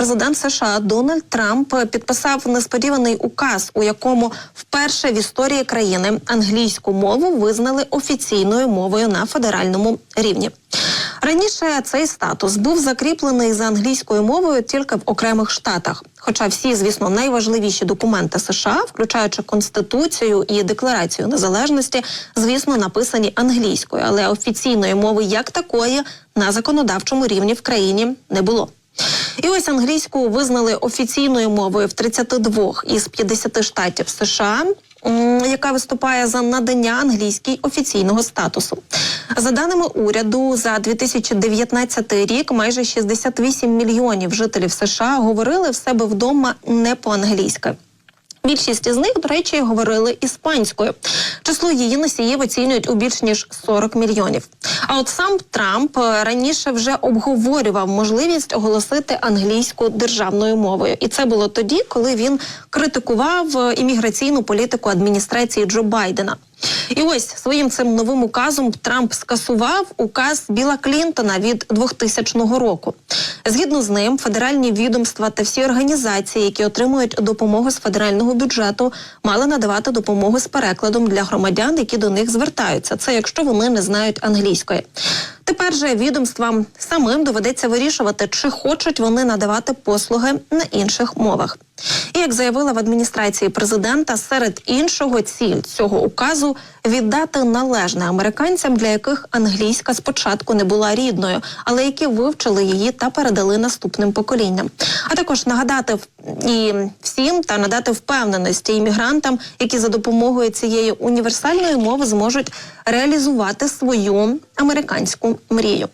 Президент США Дональд Трамп підписав несподіваний указ, у якому вперше в історії країни англійську мову визнали офіційною мовою на федеральному рівні. Раніше цей статус був закріплений за англійською мовою тільки в окремих штатах. Хоча всі, звісно, найважливіші документи США, включаючи конституцію і декларацію незалежності, звісно, написані англійською, але офіційної мови як такої на законодавчому рівні в країні не було. І ось англійську визнали офіційною мовою в 32 із 50 штатів США, яка виступає за надання англійській офіційного статусу. За даними уряду, за 2019 рік майже 68 мільйонів жителів США говорили в себе вдома не по-англійськи. Більшість із них, до речі, говорили іспанською. Число її носіїв оцінюють у більш ніж 40 мільйонів. А от сам Трамп е, раніше вже обговорював можливість оголосити англійську державною мовою, і це було тоді, коли він критикував е, імміграційну політику адміністрації Джо Байдена. І ось своїм цим новим указом Трамп скасував указ Біла Клінтона від 2000 року. Згідно з ним, федеральні відомства та всі організації, які отримують допомогу з федерального бюджету, мали надавати допомогу з перекладом для громадян, які до них звертаються. Це якщо вони не знають англійської. Же відомствам самим доведеться вирішувати, чи хочуть вони надавати послуги на інших мовах. І як заявила в адміністрації президента, серед іншого ціль цього указу віддати належне американцям, для яких англійська спочатку не була рідною, але які вивчили її та передали наступним поколінням. А також нагадати і всім та надати впевненості іммігрантам, які за допомогою цієї універсальної мови зможуть реалізувати свою американську мрію.